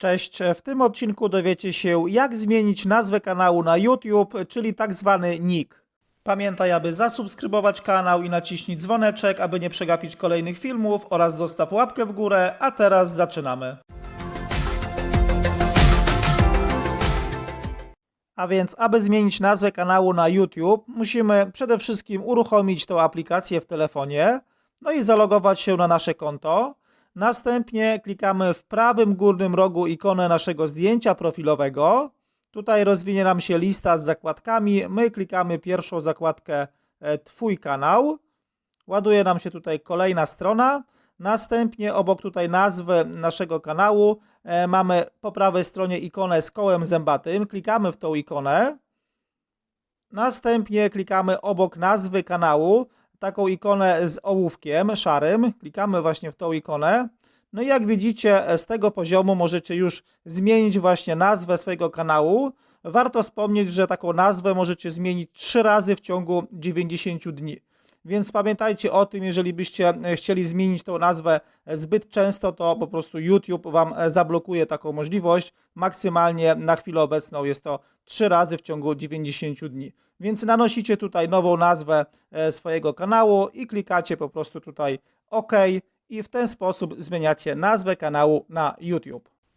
Cześć, w tym odcinku dowiecie się jak zmienić nazwę kanału na YouTube, czyli tak zwany nick. Pamiętaj, aby zasubskrybować kanał i naciśnij dzwoneczek, aby nie przegapić kolejnych filmów oraz zostaw łapkę w górę, a teraz zaczynamy. A więc, aby zmienić nazwę kanału na YouTube, musimy przede wszystkim uruchomić tą aplikację w telefonie, no i zalogować się na nasze konto. Następnie klikamy w prawym górnym rogu ikonę naszego zdjęcia profilowego. Tutaj rozwinie nam się lista z zakładkami. My klikamy pierwszą zakładkę e, Twój kanał. Ładuje nam się tutaj kolejna strona. Następnie obok tutaj nazwy naszego kanału e, mamy po prawej stronie ikonę z kołem zębatym. Klikamy w tą ikonę. Następnie klikamy obok nazwy kanału taką ikonę z ołówkiem szarym. Klikamy właśnie w tą ikonę. No i jak widzicie, e, z tego poziomu możecie już zmienić właśnie nazwę swojego kanału. Warto wspomnieć, że taką nazwę możecie zmienić trzy razy w ciągu 90 dni. Więc pamiętajcie o tym, jeżeli byście e, chcieli zmienić tą nazwę e, zbyt często, to po prostu YouTube Wam e, zablokuje taką możliwość. Maksymalnie na chwilę obecną jest to trzy razy w ciągu 90 dni. Więc nanosicie tutaj nową nazwę swojego kanału i klikacie po prostu tutaj OK i w ten sposób zmieniacie nazwę kanału na YouTube.